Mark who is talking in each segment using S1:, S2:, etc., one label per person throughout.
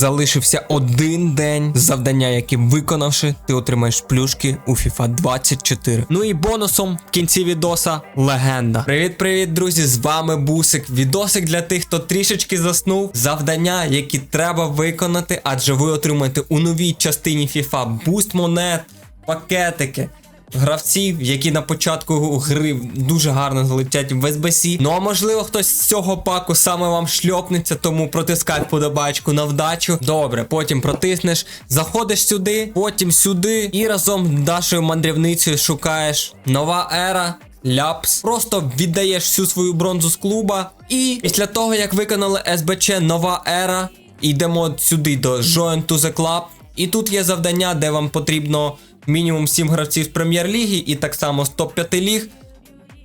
S1: залишився один день завдання, які виконавши, ти отримаєш плюшки у FIFA 24. Ну і бонусом в кінці відоса легенда. Привіт-привіт, друзі! З вами Бусик. Відосик для тих, хто трішечки заснув. Завдання, які треба виконати, адже ви отримаєте у новій частині FIFA буст монет, пакетики. Гравців, які на початку гри дуже гарно залетять в СБС. Ну а можливо, хтось з цього паку саме вам шльопнеться, тому протискай вподобайку на вдачу. Добре, потім протиснеш, заходиш сюди, потім сюди, і разом з нашою мандрівницею шукаєш нова ера. Ляпс, просто віддаєш всю свою бронзу з клуба. І після того, як виконали СБЧ нова ера, йдемо сюди до Join to the Club. І тут є завдання, де вам потрібно мінімум 7 гравців з прем'єр-ліги і так само з топ-5 ліг.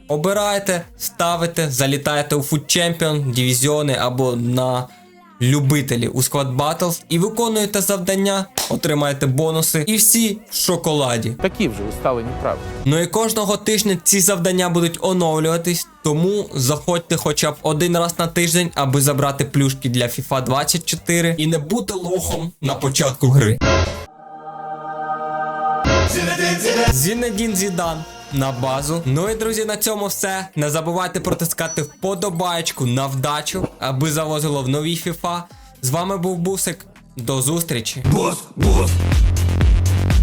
S1: Обираєте, ставите, залітаєте у Food Champion, дивізіони або на любителі у Squad Battles і виконуєте завдання, отримаєте бонуси і всі в шоколаді.
S2: Такі вже усталені правила.
S1: Ну і кожного тижня ці завдання будуть оновлюватись, тому заходьте хоча б один раз на тиждень, аби забрати плюшки для FIFA 24 і не бути лохом на початку гри. Зінедін Зідан на базу. Ну і друзі, на цьому все. Не забувайте протискати вподобаєчку на вдачу, аби завозило в новій FIFA. З вами був Бусик. До зустрічі.
S3: Бус, босс,